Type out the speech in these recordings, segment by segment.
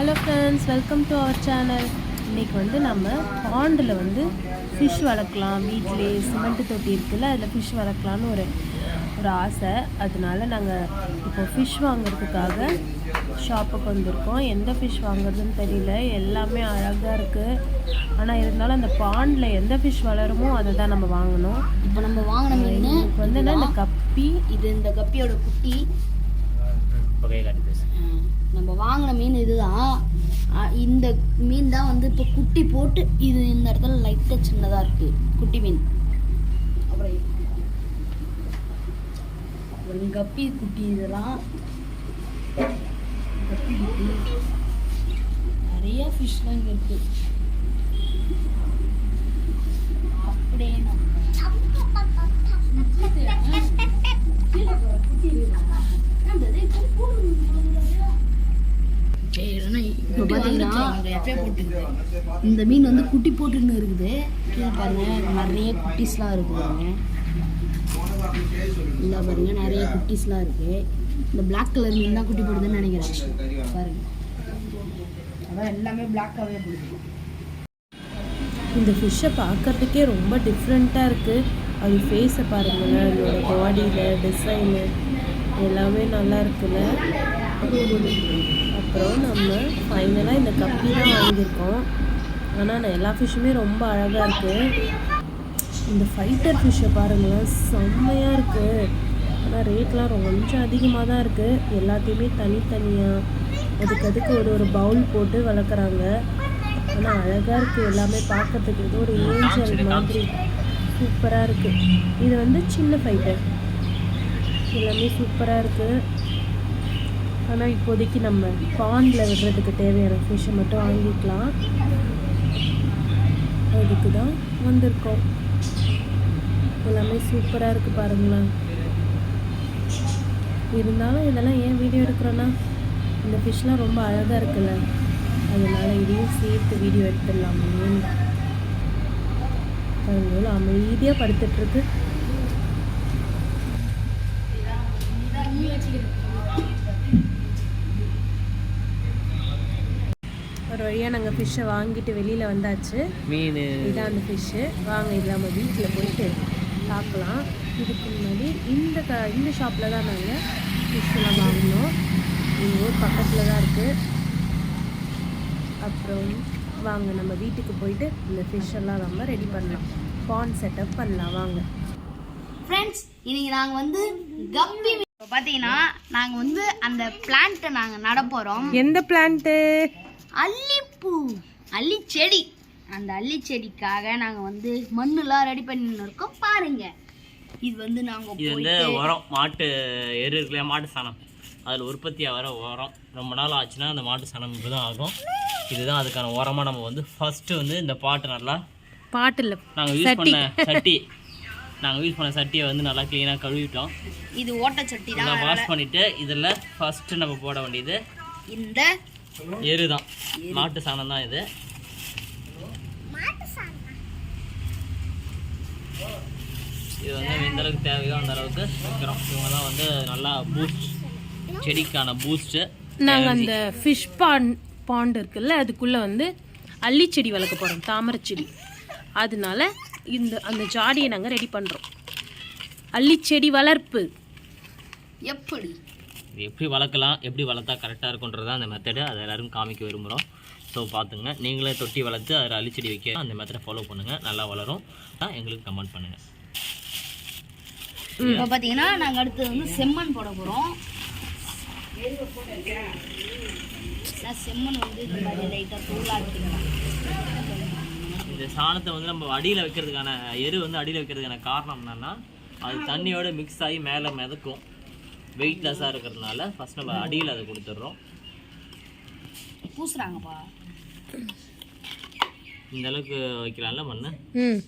Hello friends welcome to our channel இன்றைக்கி வந்து நம்ம பாண்டில் வந்து ஃபிஷ் வளர்க்கலாம். வீட்டிலே சிமெண்ட் தொட்டி இருக்குல்ல அதில் ஃபிஷ் வளர்க்கலான்னு ஒரு ஒரு ஆசை. அதனால நாங்கள் இப்போ ஃபிஷ் வாங்குறதுக்காக ஷாப்புக்கு வந்திருக்கோம். எந்த ஃபிஷ் வாங்குறதுன்னு தெரியல. எல்லாமே அழகாக இருக்குது ஆனால் இருந்தாலும் அந்த பாண்டில் எந்த ஃபிஷ் வளருமோ அதை தான் நம்ம வாங்கணும். இப்போ நம்ம வாங்கின வந்து என்ன இந்த கப்பி? இது இந்த கப்பியோட குட்டி புகையை காட்டி பேசு அஹ் நம்ம வாங்கின மீன் இதுதான் இந்த மீன் தான் வந்து இப்போ குட்டி போட்டு இது இந்த இடத்துல லைட்டாக சின்னதாக இருக்குது குட்டி மீன் அப்புறம் அப்புறம் கப்பி குட்டி இதெல்லாம் கப்பி குட்டி நிறைய ஃபிஷ்லாம் இங்கே இருக்குது அப்படியே நம்ம இப்போ பார்த்தீங்கன்னா இந்த மீன் வந்து குட்டி போட்டுன்னு இருக்குது. கீழே பாருங்க நிறைய குட்டிஸ்லாம் இருக்குது பாருங்க. இந்த பாருங்க நிறைய குட்டிஸ்லாம் இருக்கு. இந்த பிளாக் கலர் மீன் தான் குட்டி போடுதுன்னு நினைக்கிறேன். பாருங்க. அதான் எல்லாமே பிளாக்காகவே போடுது. இந்த ஃபிஷ்ஷை பார்க்கறதுக்கே ரொம்ப டிஃப்ரெண்ட்டாக இருக்குது அது ஃபேஸை பாருங்களேன் அதோட பாடியில் டிசைனு எல்லாமே நல்லா இருக்குல்ல. அப்புறம் நம்ம ஃபைனலாக இந்த கப்பி தான் வாங்கியிருக்கோம். ஆனால் நான் எல்லா ஃபிஷ்ஷுமே ரொம்ப அழகாக இருக்குது இந்த ஃபைட்டர் ஃபிஷ்ஷை பாருங்களேன் செம்மையாக இருக்குது ஆனால் ரேட்லாம் கொஞ்சம் அதிகமாக தான் இருக்குது எல்லாத்தையுமே தனித்தனியாக அதுக்கு அதுக்கு ஒரு ஒரு பவுல் போட்டு வளர்க்குறாங்க. ஆனால் அழகாக இருக்குது எல்லாமே பார்க்கறதுக்கு இது ஒரு ஏஞ்சல் மாதிரி சூப்பராக இருக்குது இது வந்து சின்ன ஃபைட்டர் எல்லாமே சூப்பராக இருக்குது ஆனால் இப்போதைக்கு நம்ம பாண்டில் விடுறதுக்கு தேவையான ஃபிஷ்ஷை மட்டும் வாங்கிக்கலாம் அதுக்கு தான் வந்திருக்கோம் எல்லாமே சூப்பராக இருக்குது பாருங்களேன் இருந்தாலும் இதெல்லாம் ஏன் வீடியோ எடுக்கிறோன்னா இந்த ஃபிஷ்லாம் ரொம்ப அழகாக இருக்குல்ல அதனால் இதையும் சேர்த்து வீடியோ எடுத்துடலாமே பாருங்க அமைதியாக படுத்துட்ருக்கு வச்சுக்கிறேன் வழியாக நாங்கள் ஃபிஷ்ஷை வாங்கிட்டு வெளியில் வந்தாச்சு. மீன். இதான் அந்த ஃபிஷ்ஷு வாங்க இது நம்ம வீட்டில் போயிட்டு பார்க்கலாம். இதுக்கு முன்னாடி இந்த க இந்த ஷாப்பில் தான் நாங்கள் ஃபிஷ்ஷெல்லாம் வாங்கினோம். எங்கள் ஊர் பக்கத்தில் தான் இருக்குது அப்புறம் வாங்க நம்ம வீட்டுக்கு போயிட்டு இந்த ஃபிஷ்ஷெல்லாம் நம்ம ரெடி பண்ணலாம். பாண்ட் செட்டப் பண்ணலாம் வாங்க. ஃப்ரெண்ட்ஸ் இன்னைக்கு நாங்கள் வந்து கப்பி இப்போ பார்த்தீங்கன்னா நாங்கள் வந்து அந்த பிளான்ட்டை நாங்கள் நட போகிறோம் எந்த பிளான்ட்டு அல்லிப்பூ அல்லி செடி அந்த அல்லி செடிக்காக நாங்கள் வந்து மண்ணுலாம் ரெடி பண்ணின்னு இருக்கோம். பாருங்க. இது வந்து நாங்கள் இது வந்து உரம் மாட்டு எரு இருக்குல்லையா மாட்டு சாணம். அதில் உற்பத்தியாக வர உரம். ரொம்ப நாள் ஆச்சுன்னா அந்த மாட்டு சாணம் இப்படி தான் ஆகும். இதுதான் அதுக்கான உரமாக நம்ம வந்து ஃபஸ்ட்டு வந்து இந்த பாட்டை நல்லா பாட்டில் நாங்கள் யூஸ் பண்ண சட்டி. நாங்கள் யூஸ் பண்ண சட்டியை வந்து நல்லா க்ளீனாக கழுவிட்டோம். இது ஓட்ட சட்டி நல்லா தான் வாஷ் பண்ணிவிட்டு இதில் ஃபஸ்ட்டு நம்ம போட வேண்டியது இந்த எரு. தான் மாட்டு சாணம் தான் இது. இது வந்து எந்த அளவுக்கு தேவையோ அந்த அளவுக்கு வைக்கிறோம். இவங்க தான் வந்து நல்லா பூஸ்ட் செடிக்கான பூஸ்ட்டு நாங்கள் அந்த ஃபிஷ் பாண்ட் பாண்ட் இருக்குல்ல அதுக்குள்ளே வந்து அல்லிச்செடி வளர்க்க போகிறோம் தாமரை செடி. அதனால இந்த அந்த ஜாடியை நாங்கள் ரெடி பண்ணுறோம் அல்லிச்செடி வளர்ப்பு. எப்படி? இது எப்படி வளர்க்கலாம் எப்படி வளர்த்தா கரெக்டாக இருக்குன்றது அந்த மெத்தடு அதை எல்லாரும் காமிக்க விரும்புகிறோம் ஸோ பார்த்துங்க. நீங்களே தொட்டி வளர்த்து அதில் அள்ளிச்செடி வைக்க அந்த மெத்தடை ஃபாலோ பண்ணுங்கள் நல்லா வளரும். தான் எங்களுக்கு கமெண்ட் பண்ணுங்கள் இப்போ பார்த்தீங்கன்னா நாங்கள் அடுத்து வந்து செம்மண் போட போகிறோம் செம்மண் வந்து இந்த மாதிரி லைட்டாக தூளாக்கிக்கலாம் இந்த சாணத்தை வந்து நம்ம அடியில் வைக்கிறதுக்கான எரு வந்து அடியில் வைக்கிறதுக்கான காரணம் என்னன்னா அது தண்ணியோட மிக்ஸ் ஆகி மேலே மிதக்கும். வெயிட்லெஸ்ஸாக இருக்கிறதுனால ஃபஸ்ட் நம்ம அடியில் அதை கொடுத்துட்றோம். பூசுறாங்கப்பா. இந்த அளவுக்கு வைக்கலாம்ல மண் ம்.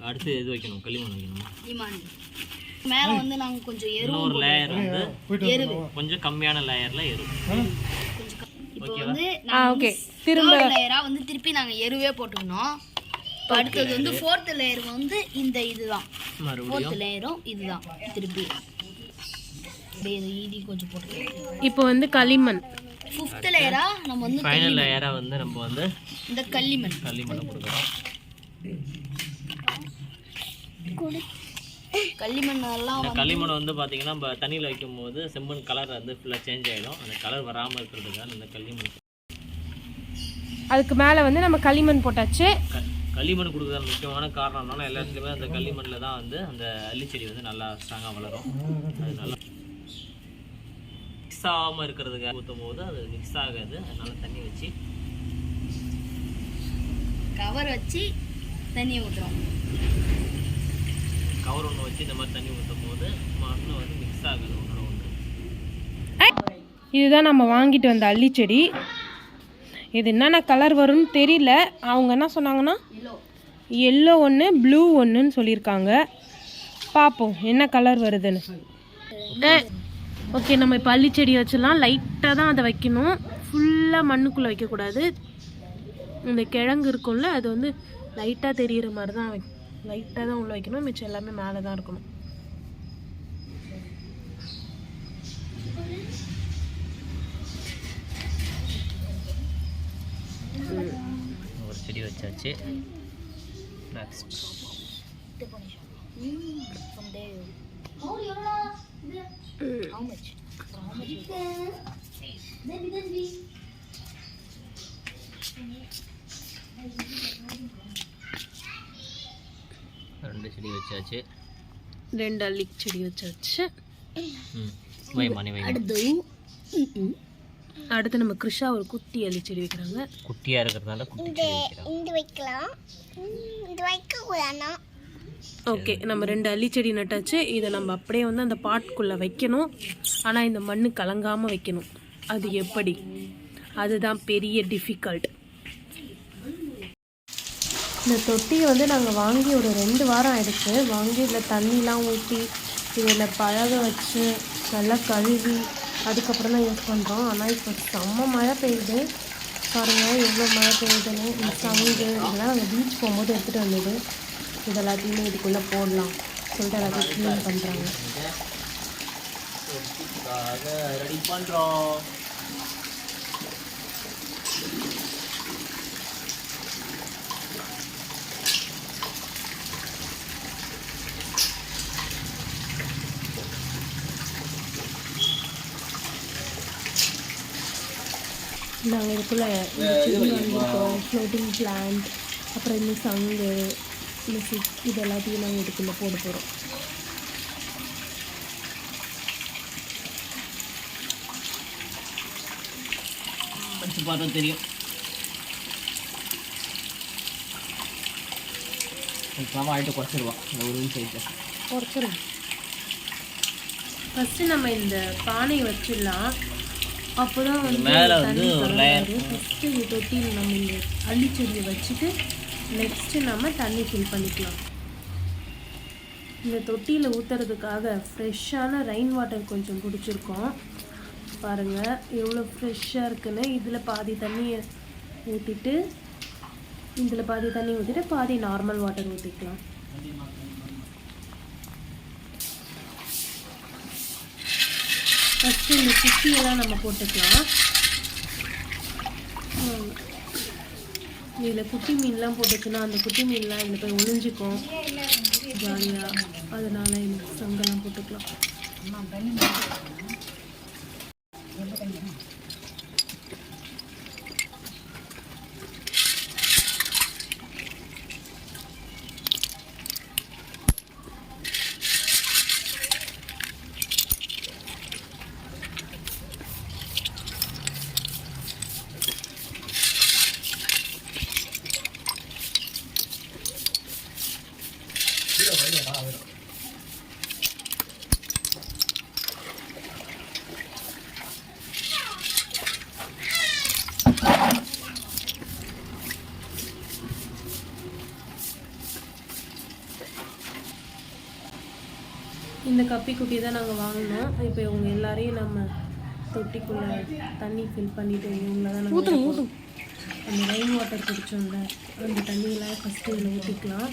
அடுத்து எது வைக்கணும்? களிமண் வைக்கணுமா? மேலே வந்து நாங்கள் கொஞ்சம் எரு இன்னொரு லேயர் வந்து எருவு கொஞ்சம் கம்மியான லேயரில் எரு. இப்போ வந்து ஓகே திரும்ப லேயராக வந்து திருப்பி நாங்கள் எருவே போட்டுக்கணும். அடுத்தது வந்து ஃபோர்த் லேயர் வந்து இந்த இதுதான். ஃபோர்த் லேயரும் இதுதான். திருப்பி. இப்போ வந்து களிமண். ஃபிஃப்த் லேயரா நம்ம வந்து ஃபைனல் லேயராக வந்து நம்ம வந்து இந்த களிமண். கொடுக்குறோம். களிமண் எல்லாம் இந்த களிமண் வந்து பார்த்தீங்கன்னா நம்ம தண்ணியில் வைக்கும்போது செம்மண் கலர் வந்து ஃபுல்லாக சேஞ்ச் ஆகிடும் அந்த கலர் வராமல் இருக்கிறதுக்காக இந்த களிமண். அதுக்கு மேலே வந்து நம்ம களிமண் போட்டாச்சு. களிமண் கொடுக்குற முக்கியமான காரணம் என்னன்னா எல்லா இடத்துலையுமே அந்த களிமண்ணில் தான் வந்து அந்த அள்ளிச்செடி வந்து நல்லா ஸ்ட்ராங்காக வளரும். அது நல்லா மிக்ஸ் ஆகாமல் இருக்கிறதுக்காக ஊற்றும் போது அது மிக்ஸ் ஆகாது. அதனால தண்ணி வச்சு கவர் வச்சு தண்ணியை ஊற்றுறோம் கவர் ஒன்று வச்சு இந்த மாதிரி தண்ணி ஊற்றும் போது மண்ணு வந்து மிக்ஸ் ஆகுது ஒன்றோட ஒன்று இதுதான் நம்ம வாங்கிட்டு வந்த அள்ளிச்செடி. இது என்னென்ன கலர் வரும்னு தெரியல. அவங்க என்ன சொன்னாங்கன்னா எல்லோ ஒன்று ப்ளூ ஒன்றுன்னு சொல்லியிருக்காங்க. பார்ப்போம் என்ன கலர் வருதுன்னு. ஓகே நம்ம இப்போ அள்ளிச்செடி வச்சிடலாம். லைட்டாக தான் அதை வைக்கணும். ஃபுல்லாக மண்ணுக்குள்ளே வைக்கக்கூடாது. இந்த கிழங்கு இருக்கும்ல அது வந்து லைட்டாக தெரியிற மாதிரி தான் லைட்டாக தான் உள்ளே வைக்கணும். மிச்சம் எல்லாமே மேலே தான் இருக்கணும். ஒரு செடி வச்சாச்சு. Next How much? How much? ரெண்டு செடி வச்சாச்சு. ரெண்டு அள்ளி செடி வச்சாச்சு அடுத்து அடுத்து நம்ம கிருஷா ஒரு குட்டி அள்ளி செடி வைக்கிறாங்க. குட்டியாக இருக்கிறதுனால குட்டி செடி வைக்கிறோம். ஓகே நம்ம ரெண்டு அள்ளி செடி நட்டாச்சு. இதை நம்ம அப்படியே வந்து அந்த பாட்குள்ளே வைக்கணும். ஆனால் இந்த மண்ணு கலங்காமல் வைக்கணும். அது எப்படி? அதுதான் பெரிய டிஃபிகல்ட் இந்த தொட்டியை வந்து நாங்கள் வாங்கி ஒரு ரெண்டு வாரம் ஆயிடுச்சு. வாங்கி இதில் தண்ணிலாம் ஊற்றி இதில் பழக வச்சு நல்லா கழுவி அதுக்கப்புறம் தான் யூஸ் பண்ணுறோம் ஆனால் இப்போ செம்ம மழை பெய்யுது. பாருங்கள் எவ்வளோ மழை பெய்யுதுன்னு. இந்த சங்கு இதெல்லாம் நாங்கள் பீச் போகும்போது எடுத்துகிட்டு வந்தது. இது எல்லாத்தையுமே இதுக்குள்ளே போடலாம். சொல்லிட்டு எல்லாத்தையும் க்ளீன் பண்ணுறாங்க ரெடி பண்ணுறோம் நாங்கள் இதுக்குள்ளே ஃப்ளோட்டிங் பிளான்ட் அப்புறம் இந்த சங்கு சிப் இது எல்லாத்தையும் நாங்கள் இதுக்குள்ளே போட போகிறோம் வச்சு பார்த்தா தெரியும். சமம் ஆகிட்டு குறைச்சிருவான் இந்த ஒரு நிமிஷம் ஆயிட்டு. குறைச்சிரும். ஃபஸ்ட்டு நம்ம இந்த பானையை வச்சிடலாம். அப்போ தான் வந்து மேலே வந்து ஒரு ஃபஸ்ட்டு இந்த தொட்டியில் நம்ம இந்த அள்ளிச்செடியை வச்சுட்டு நெக்ஸ்ட்டு நம்ம தண்ணி ஃபில் பண்ணிக்கலாம். இந்த தொட்டியில் ஊற்றுறதுக்காக ஃப்ரெஷ்ஷான ரெயின் வாட்டர் கொஞ்சம் பிடிச்சிருக்கோம் பாருங்கள் எவ்வளோ ஃப்ரெஷ்ஷாக இருக்குன்னு. இதில் பாதி தண்ணியை ஊற்றிட்டு இதில் பாதி தண்ணி ஊற்றிட்டு பாதி நார்மல் வாட்டர் ஊற்றிக்கலாம் ஃபஸ்ட்டு இந்த சுட்டியெல்லாம் நம்ம போட்டுக்கலாம். இதில் குட்டி மீன்லாம் போட்டுச்சுன்னா அந்த குட்டி மீன்லாம் இதில் போய் ஒளிஞ்சிக்கும். ஜாலியாக அதனால் இந்த சங்கெல்லாம் போட்டுக்கலாம். இந்த கப்பி குட்டி தான் நாங்கள் வாங்கினோம். இப்போ இவங்க எல்லாரையும் நம்ம தொட்டிக்குள்ளே தண்ணி ஃபில் பண்ணிட்டு இவங்கள தான் நம்ம அந்த ரெயின் வாட்டர் பிடிச்சோம்ல அந்த தண்ணியெல்லாம் ஃபஸ்ட்டு இதில் ஊற்றிக்கலாம்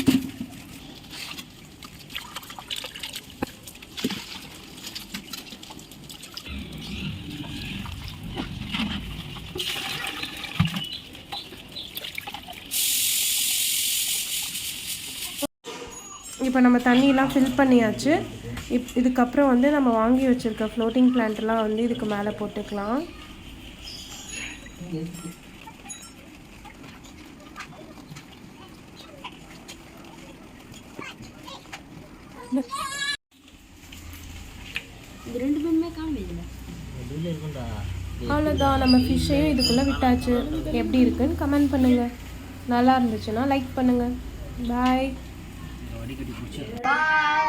இப்போ நம்ம தண்ணியெலாம் ஃபில் பண்ணியாச்சு. இப் இதுக்கப்புறம் வந்து நம்ம வாங்கி வச்சுருக்க ஃப்ளோட்டிங் பிளான்ட்லாம் வந்து இதுக்கு மேலே போட்டுக்கலாம். அவ்வளோதான் நம்ம ஃபிஷ்ஷையும் இதுக்குள்ளே விட்டாச்சு. எப்படி இருக்குன்னு கமெண்ட் பண்ணுங்கள் நல்லா இருந்துச்சுன்னா லைக் பண்ணுங்கள் பாய் Bye.